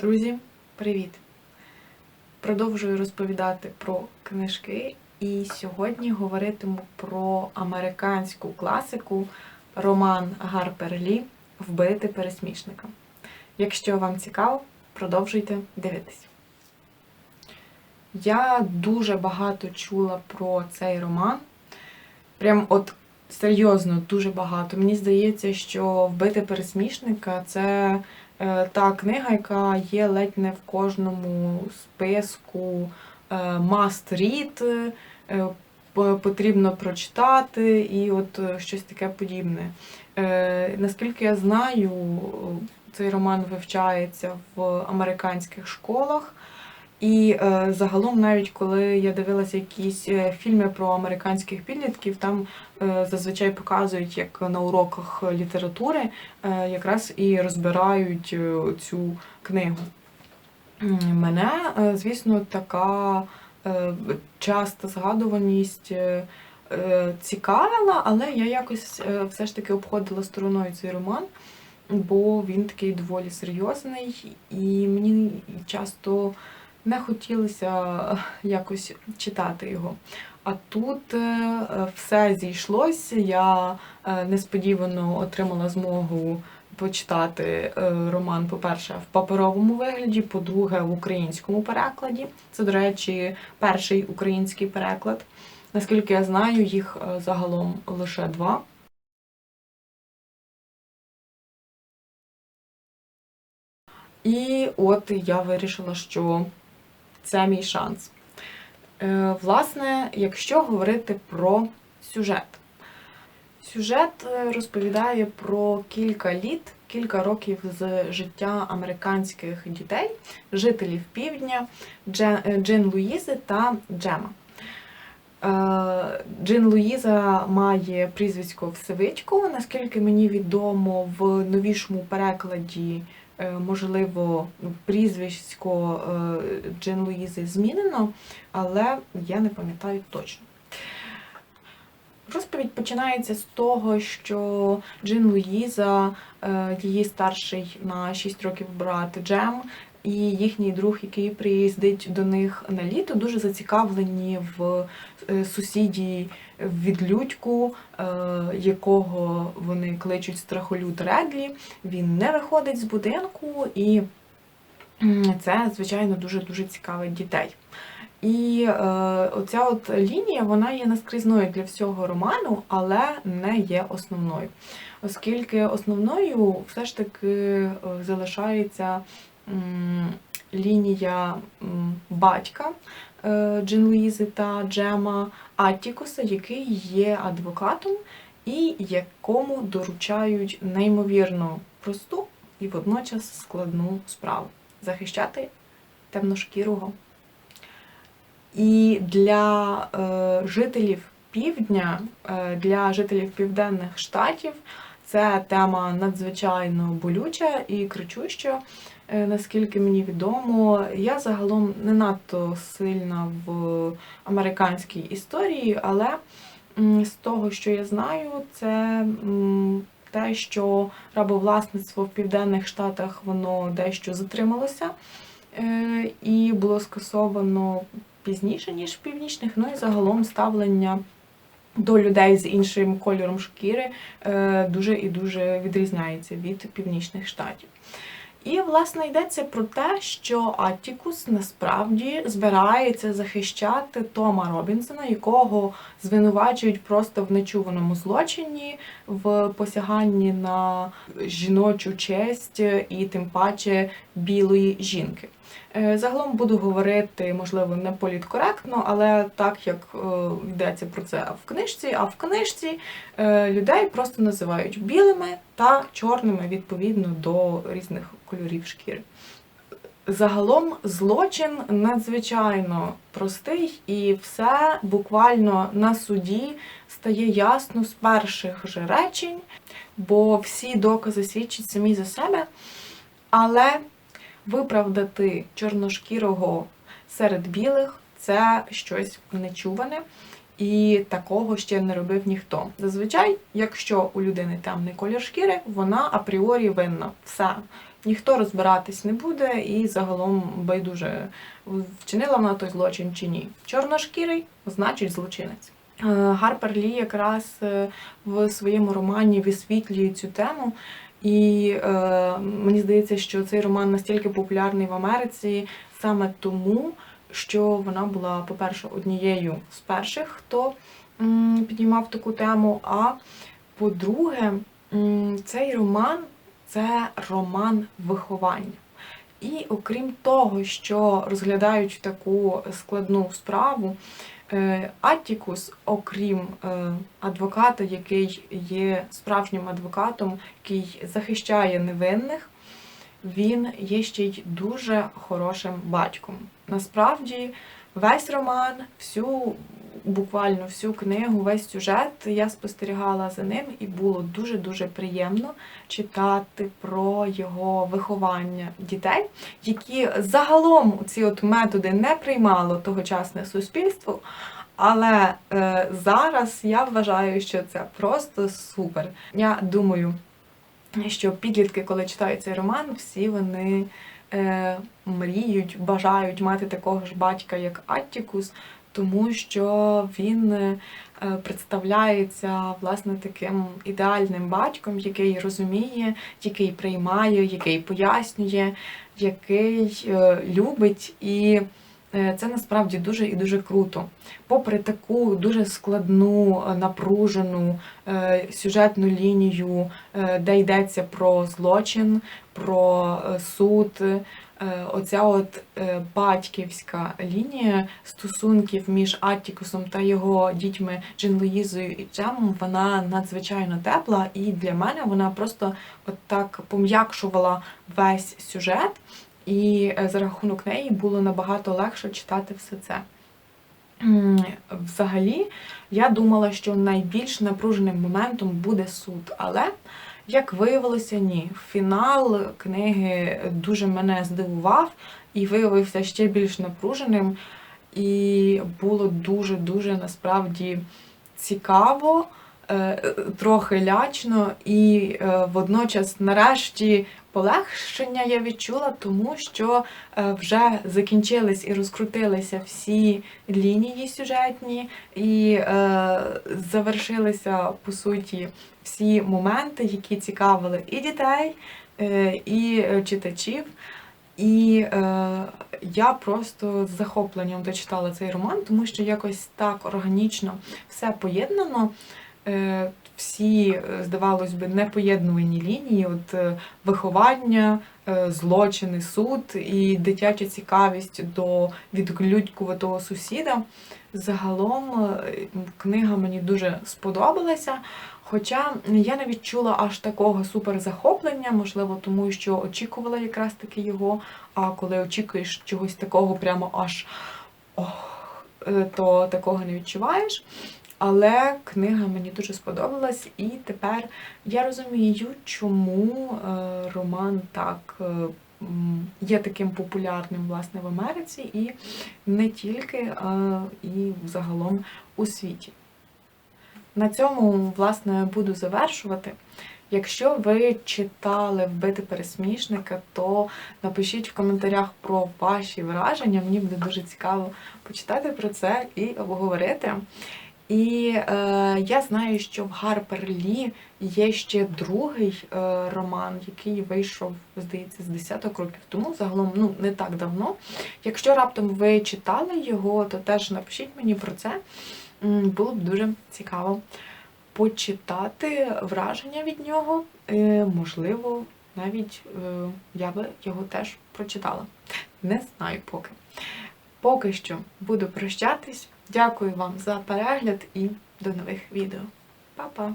Друзі, привіт! Продовжую розповідати про книжки, і сьогодні говоритиму про американську класику роман Гарпер Лі Вбити пересмішника. Якщо вам цікаво, продовжуйте дивитись. Я дуже багато чула про цей роман. Прям от серйозно дуже багато. Мені здається, що вбити пересмішника це та книга, яка є ледь не в кожному списку е, must read, е, потрібно прочитати і от е, щось таке подібне. Е, Наскільки я знаю, цей роман вивчається в американських школах. І е, загалом, навіть коли я дивилася якісь е, фільми про американських підлітків, там е, зазвичай показують, як на уроках літератури е, якраз і розбирають е, цю книгу. Мене, е, звісно, така е, часта згадуваність е, е, цікавила, але я якось е, все ж таки обходила стороною цей роман, бо він такий доволі серйозний, і мені часто не хотілося якось читати його. А тут е, все зійшлося. Я е, несподівано отримала змогу почитати е, роман, по-перше, в паперовому вигляді, по-друге, в українському перекладі. Це, до речі, перший український переклад. Наскільки я знаю, їх е, загалом лише два. І от я вирішила, що це мій шанс. Е, Власне, якщо говорити про сюжет. Сюжет е, розповідає про кілька літ, кілька років з життя американських дітей, жителів півдня е, Джин Луїзи та Джема. Джин Луїза має прізвисько Всевичко. Наскільки мені відомо, в новішому перекладі, можливо, прізвисько е, Джин Луїзи змінено, але я не пам'ятаю точно. Розповідь починається з того, що Джин Луїза, е, її старший на 6 років брат Джем, і їхній друг, який приїздить до них на літо, дуже зацікавлені в е, сусіді відлюдьку, е, якого вони кличуть страхолюд Редлі. Він не виходить з будинку, і це, звичайно, дуже-дуже цікавить дітей. І е, оця от лінія вона є наскрізною для всього роману, але не є основною. Оскільки основною все ж таки е, залишається лінія батька е, Джин Луїзи та Джема Аттікуса, який є адвокатом і якому доручають неймовірно просту і водночас складну справу захищати темношкірого. І для е, жителів півдня, е, для жителів південних штатів це тема надзвичайно болюча і кричуща. Е, наскільки мені відомо, я загалом не надто сильна в американській історії, але з того, що я знаю, це те, що рабовласництво в південних штатах воно дещо затрималося е, і було скасовано пізніше, ніж в північних, ну і загалом ставлення до людей з іншим кольором шкіри е, дуже і дуже відрізняється від північних штатів. І, власне, йдеться про те, що Аттікус насправді збирається захищати Тома Робінсона, якого звинувачують просто в нечуваному злочині, в посяганні на жіночу честь і тим паче білої жінки. Е, Загалом буду говорити, можливо, не політкоректно, але так як е, йдеться про це в книжці, а в книжці е, людей просто називають білими та чорними відповідно до різних кольорів шкіри. Загалом злочин надзвичайно простий, і все буквально на суді стає ясно з перших же речень, бо всі докази свідчать самі за себе. Але виправдати чорношкірого серед білих це щось нечуване. І такого ще не робив ніхто. Зазвичай, якщо у людини темний колір шкіри, вона апріорі винна. Все. ніхто розбиратись не буде і загалом байдуже вчинила вона той злочин чи ні. Чорношкірий значить злочинець. Е, Гарпер Лі якраз е, в своєму романі висвітлює цю тему. І е, мені здається, що цей роман настільки популярний в Америці саме тому, що вона була, по-перше, однією з перших, хто м, піднімав таку тему. А по-друге, м, цей роман це роман виховання. І окрім того, що розглядають таку складну справу, Аттікус, окрім е, адвоката, який є справжнім адвокатом, який захищає невинних, він є ще й дуже хорошим батьком. Насправді, весь роман, всю буквально всю книгу, весь сюжет я спостерігала за ним, і було дуже-дуже приємно читати про його виховання дітей, які загалом ці от методи не приймало тогочасне суспільство. Але е, зараз я вважаю, що це просто супер. Я думаю, що підлітки, коли читають цей роман, всі вони е, мріють, бажають мати такого ж батька, як Аттікус, тому що він е, представляється власне таким ідеальним батьком, який розуміє, який приймає, який пояснює, який е, любить і. Е, Це насправді дуже і дуже круто. Попри таку дуже складну, напружену сюжетну лінію, де йдеться про злочин, про суд, оця от е, батьківська лінія стосунків між Аттікусом та його дітьми Джин Луїзою і Джемом, вона надзвичайно тепла, і для мене вона просто от так пом'якшувала весь сюжет. І е, за рахунок неї було набагато легше читати все це. Взагалі, я думала, що найбільш напруженим моментом буде суд, але, як виявилося, ні. Фінал книги дуже мене здивував і виявився ще більш напруженим. І було дуже-дуже насправді цікаво, трохи лячно, і е, водночас, нарешті, полегшення я відчула, тому що е, вже закінчились і розкрутилися всі лінії сюжетні, і е, завершилися по суті всі моменти, які цікавили і дітей, е, і е, читачів. І е, я просто з захопленням дочитала цей роман, тому що якось так органічно все поєднано. Е, всі, е, здавалось би, непоєднувані лінії, от е, виховання, злочини, суд і дитяча цікавість до відглюдькуватого сусіда. Загалом книга мені дуже сподобалася. Хоча я не відчула аж такого суперзахоплення, можливо, тому що очікувала якраз таки його. А коли очікуєш чогось такого, прямо аж ох, то такого не відчуваєш. Але книга мені дуже сподобалась, і тепер я розумію, чому е, роман так е, є таким популярним власне в Америці, і не тільки, а і загалом у світі. На цьому, власне, буду завершувати. Якщо ви читали вбити пересмішника, то напишіть в коментарях про ваші враження. Мені буде дуже цікаво почитати про це і обговорити. І е, я знаю, що в Гарпер Лі є ще другий е, роман, який вийшов, здається, з десяток років тому, загалом ну не так давно. Якщо раптом ви читали його, то теж напишіть мені про це. Було б дуже цікаво почитати враження від нього. Е, можливо, навіть е, я би його теж прочитала. Не знаю поки. Поки що буду прощатись. Дякую вам за перегляд і до нових відео. Па-па!